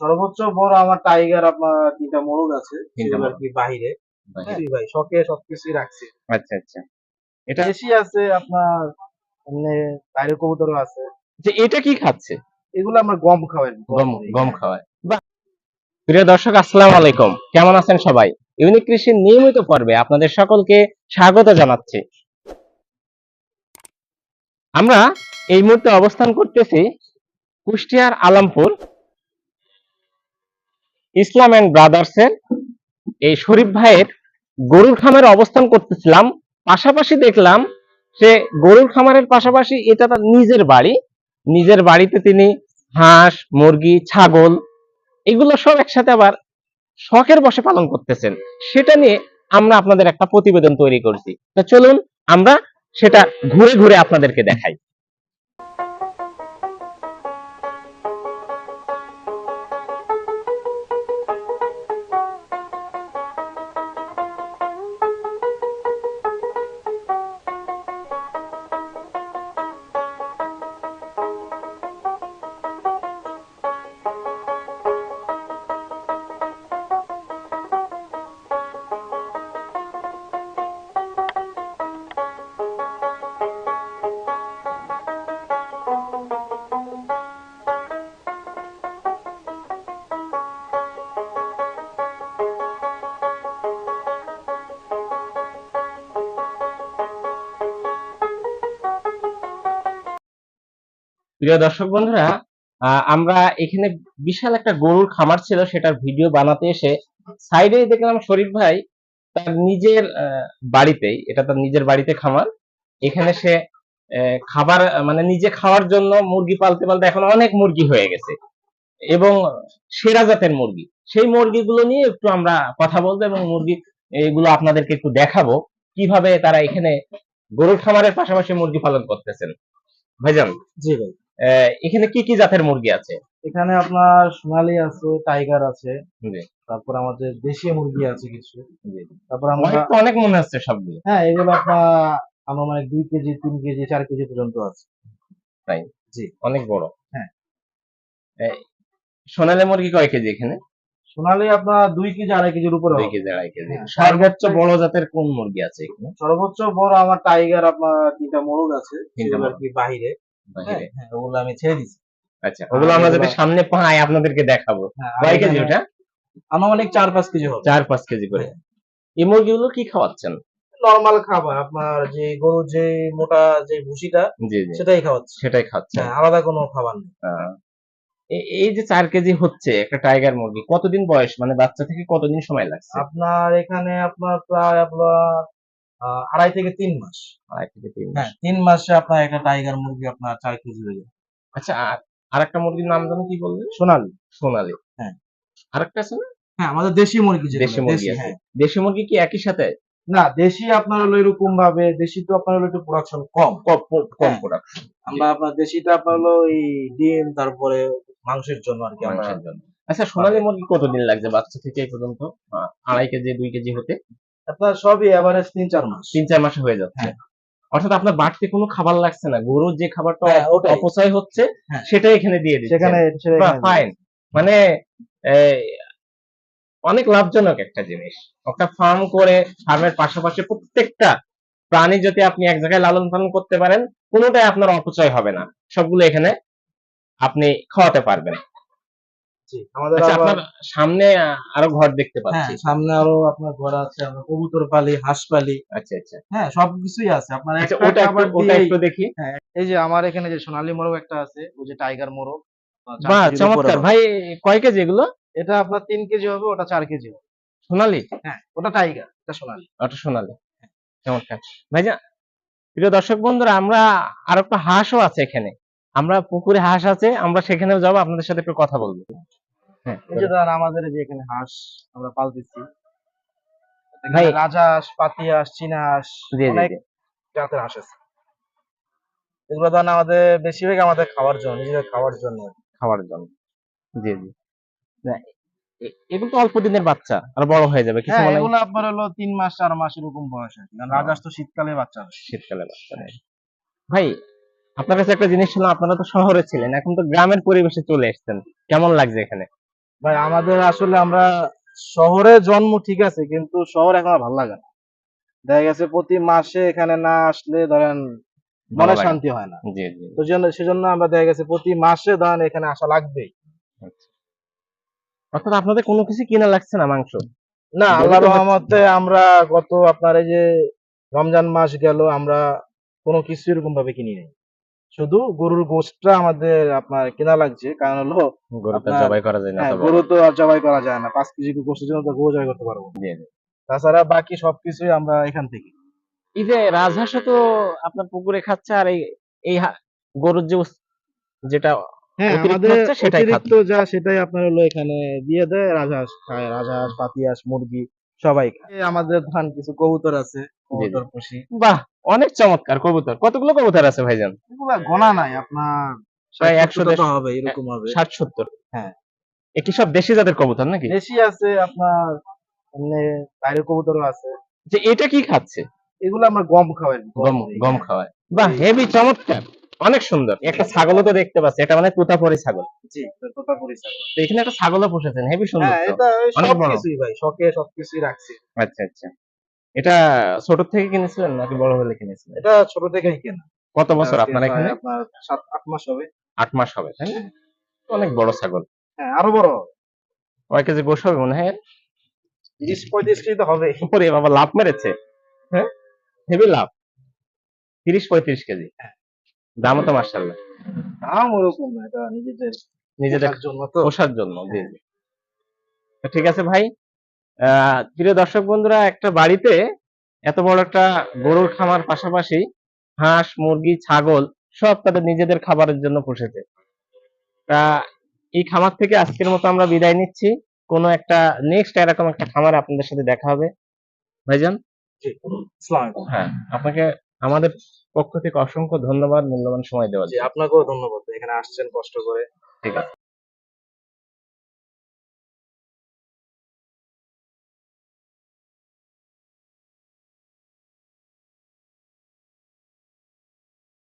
সর্বোচ্চ বড় আমার টাইগার আপনার তিনটা মোরগ আছে আর কি বাহিরে। বাহিরে। ভাই শখে সবকিছুই রাখছি। আচ্ছা আচ্ছা। এটা দেশি আছে আপনার এমনি বাইরের কবুতরও আছে। যে এটা কি খাচ্ছে? এগুলো আমরা গম খাওয়াই। গম গম প্রিয় দর্শক আসসালামু আলাইকুম। কেমন আছেন সবাই? ইউনিক কৃষির নিয়মিত পর্বে আপনাদের সকলকে স্বাগত জানাচ্ছি। আমরা এই মুহূর্তে অবস্থান করতেছি কুষ্টিয়ার আলামপুর ইসলাম এন্ড ব্রাদার্স এর এই শরীফ ভাইয়ের গরুর খামারে অবস্থান করতেছিলাম। পাশাপাশি দেখলাম সে গরুর খামারের পাশাপাশি এটা তার নিজের বাড়ি। নিজের বাড়িতে তিনি হাঁস, মুরগি, ছাগল এগুলো সব একসাথে আবার শখের বসে পালন করতেছেন। সেটা নিয়ে আমরা আপনাদের একটা প্রতিবেদন তৈরি করছি। তো চলুন আমরা সেটা ঘুরে ঘুরে আপনাদেরকে দেখাই। প্রিয় দর্শক বন্ধুরা আমরা এখানে বিশাল একটা গরুর খামার ছিল, সেটার ভিডিও বানাতে এসে সাইডে দেখলাম শরীফ ভাই তার নিজের বাড়িতেই, এটা তার নিজের বাড়িতে খামার। এখানে সে খাবার মানে নিজে খাওয়ার জন্য মুরগি পালতে পালতে এখন অনেক মুরগি হয়ে গেছে। এবং সেরা জাতের মুরগি। সেই মুরগিগুলো নিয়ে একটু আমরা কথা বলব এবং মুরগি, এগুলো আপনাদেরকে একটু দেখাবো, কীভাবে তারা এখানে গরুর খামারের পাশাপাশি মুরগি পালন করতেছেন। ভাইজান? জি ভাই। এখানে কি কি জাতের মুরগি আছে? এখানে আপনার সোনালী আছে টাইগার আছে তারপর আমাদের দেশি মুরগি আছে কিছু। তারপর আমরা অনেক মনে হচ্ছে সবগুলো। হ্যাঁ এগুলো আপনার আমার মানে দুই কেজি তিন কেজি চার কেজি পর্যন্ত আছে। তাই? জি। অনেক বড়। হ্যাঁ। সোনালী মুরগি কয় কেজি এখানে? সোনালী আপনার দুই কেজি আড়াই কেজির উপরে দুই। কেজি আড়াই কেজি। হ্যাঁ, সর্বোচ্চ বড় জাতের কোন মুরগি আছে এখানে? সর্বোচ্চ বড় আমার টাইগার আপনার তিনটা মোরগ আছে। তিনটা আর কি বাহিরে। বাহিরে হ্যাঁ, ওগুলো আমি ছেড়ে দিচ্ছি আচ্ছা ওগুলো আমরা যদি সামনে পাই আপনাদেরকে দেখাবো। কয় কেজি ওটা? আনুমানিক চার পাঁচ কেজি হবে। চার পাঁচ কেজি করে। এই মুরগিগুলো কি খাওয়াচ্ছেন? নর্মাল খাবার আপনার যে গরুর যে মোটা যে ভুসিটা সেটাই খাওয়াচ্ছে। সেটাই হ্যাঁ, আলাদা কোনো খাবার নেই। এই যে চার কেজি হচ্ছে একটা টাইগার মুরগি কতদিন বয়স? মানে বাচ্চা থেকে কতদিন সময় লাগছে? আপনার এখানে আপনার প্রায় আপনার আড়াই থেকে তিন মাস। আড়াই থেকে তিন মাস। হ্যাঁ তিন মাসে আপনার একটা টাইগার মুরগি আপনার চার কেজি হয়ে যায় আচ্ছা আর আরেকটা মুরগির নাম জানো কি বললেন? সোনালি। সোনালী। হ্যাঁ। আরেকটা আছে না? হ্যাঁ আমাদের দেশি মুরগি দেশি মুরগি আছে। হ্যাঁ। দেশি মুরগি কি একই সাথে? না দেশি আপনার হলো এরকম ভাবে দেশি তো আপনার হলো একটু প্রোডাকশন কম। কম কম হ্যাঁ। প্রোডাকশন আমরা আপনার দেশিটা আপনার হলো এই ডিম তারপরে মাংসের জন্য আর কি আমরা মাংসের জন্য। আচ্ছা সোনালী মুরগি কতদিন লাগছে বাচ্চা থেকে এই পর্যন্ত? আড়াই কেজি দুই কেজি হতে? আপনার সবই এভারেজ তিন চার মাস। তিন চার মাসে হয়ে যাচ্ছে। হ্যাঁ। অর্থাৎ আপনার বাড়তি কোনো খাবার লাগছে না। গরুর যে খাবারটা হ্যাঁ, অপচয় হচ্ছে হ্যাঁ। সেটাই এখানে দিয়ে দিচ্ছে। সেখানে ফাইন মানে অনেক লাভজনক একটা জিনিস। একটা ফার্ম করে ফার্মের পাশাপাশি প্রত্যেকটা প্রাণী যদি আপনি এক জায়গায় লালন পালন করতে পারেন কোনোটাই আপনার অপচয় হবে না। সবগুলো এখানে আপনি খাওয়াতে পারবেন। আমাদের আচ্ছা আপনার সামনে আরও ঘর দেখতে হ্যাঁ পাচ্ছি। সামনে আরও আপনার ঘর আছে আমরা কবুতর পালি হাঁস পালি। আচ্ছা আচ্ছা। হ্যাঁ সবকিছুই আছে। আপনার আচ্ছা ওটা একটু ওটা একটু দেখি। এই যে আমার এখানে যে সোনালী মোরগ একটা আছে ওই যে টাইগার মোরগ। বাহ চমৎকার। ভাই কয় কেজি এগুলো? এটা আপনার তিন কেজি হবে ওটা চার কেজি হবে। সোনালি? হ্যাঁ ওটা টাইগার এটা সোনালী। ওটা সোনালি। চমৎকার। ভাইজা প্রিয় দর্শক বন্ধুরা আমরা আর একটা হাঁসও আছে এখানে। আমরা পুকুরে হাঁস আছে আমরা সেখানেও যাব আপনাদের সাথে একটু কথা বলব। হ্যাঁ ধরেন আমাদের যে এখানে হাঁস আমরা পালতেছি ভাই- রাজা হাঁস পাতি হাঁস চীনা হাঁস অনেক জাতের হাঁস আছে। এগুলো ধরেন আমাদের বেশিরভাগ আমাদের খাওয়ার জন্য নিজেদের খাওয়ার জন্য। খাওয়ার জন্য। জি জি। এগুলো তো অল্প দিনের বাচ্চা আর বড় হয়ে যাবে কিছু হ্যাঁ মানে এগুলো আপনার হলো তিন মাস চার মাস এরকম বয়স আর কি। কারণ রাজহাঁস তো শীতকালে বাচ্চা হয়। শীতকালে বাচ্চা ভাই আপনার কাছে একটা জিনিস ছিল আপনারা তো শহরে ছিলেন এখন তো গ্রামের পরিবেশে চলে এসেছেন। কেমন লাগছে এখানে? ভাই আমাদের আসলে আমরা শহরে জন্ম ঠিক আছে কিন্তু শহর এখন ভালো লাগে না। দেখা গেছে প্রতি মাসে এখানে না আসলে ধরেন মনে শান্তি হয় না। জি জি। তো জন্য সেজন্য আমরা দেখা গেছে প্রতি মাসে ধরেন এখানে আসা লাগবেই। অর্থাৎ আপনাদের কোনো কিছু কিনা লাগছে না মাংস? না আল্লাহর রহমতে আমরা গত আপনার এই যে রমজান মাস গেল আমরা কোনো কিছু এরকম ভাবে কিনি নাই। শুধু গরুর গোশতটা আমাদের আপনার কেনা লাগছে। কারণ হলো গরুটা জবাই করা যায় না হ্যাঁ। গরু তো আর জবাই করা যায় না। পাঁচ কেজি গোশতের জন্য তো গরু জবাই করতে পারব। তাছাড়া বাকি সবকিছুই আমরা এখান থেকে। এই যে তো আপনার পুকুরে খাচ্ছে আর এই এই গরুর যে যেটা হ্যাঁ অতিরিক্ত আমাদের সেটাই অতিরিক্ত যা সেটাই আপনার হলো এখানে দিয়ে দেয়। রাজহাঁস খায় রাজহাঁস পাতিহাঁস মুরগি সবাই খায়। আমাদের ধান কিছু কবুতর আছে কবুতর পুষি। বাহ! অনেক চমৎকার কবুতর। কতগুলো কবুতর আছে ভাইজান? গোনা নাই আপনার প্রায় 100 হবে এরকম হবে। ষাট সত্তর হ্যাঁ। একটি সব দেশি জাতের কবুতর নাকি? দেশি আছে আপনার বাইরের কবুতরও আছে। যে এটা কি খাচ্ছে? এগুলো আমরা গম খাওয়াই। গম গম খাওয়ায় বাহ হেভি চমৎকার। অনেক সুন্দর। একটা ছাগলও তো দেখতে পাচ্ছি এটা মানে তোতাপরি ছাগল। জি তোতাপুরি ছাগল। এখানে একটা ছাগলও পুষেছেন হেভি সুন্দর হ্যাঁ এটা। সবকিছুই ভাই শখে সবকিছুই রাখছি। আচ্ছা আচ্ছা। এটা ছোট থেকে কিনেছিলেন নাকি বড় হলে কিনেছিলেন? এটা ছোট থেকেই কেনা। কত বছর আপনার এখানে? আপনার সাত আট মাস হবে। আট মাস হবে তাই না? অনেক বড় ছাগল। হ্যাঁ আরও বড় কয় কেজি গোস হবে মনে হয়? তিরিশ পঁয়ত্রিশ কেজি তো হবে উপরে বাবা লাভ মেরেছে। হ্যাঁ? হেভি লাভ। তিরিশ পঁয়ত্রিশ কেজি। দামও তো মার্শাল্লাহ দাম ওরকম না এটা নিজেদের নিজেদের জন্য তো। পোষার জন্য জি জি। ঠিক আছে ভাই প্রিয় দর্শক বন্ধুরা একটা বাড়িতে এত বড় একটা গরুর খামার পাশাপাশি হাঁস মুরগি ছাগল সব তাদের নিজেদের খাবারের জন্য পুষেছে। তা এই খামার থেকে আজকের মতো আমরা বিদায় নিচ্ছি। কোনো একটা নেক্সট এরকম একটা খামার আপনাদের সাথে দেখা হবে। ভাইজান। হ্যাঁ আপনাকে আমাদের পক্ষ থেকে অসংখ্য ধন্যবাদ মূল্যবান সময় দেওয়া আপনাকেও ধন্যবাদ। এখানে আসছেন কষ্ট করে। ঠিক আছে।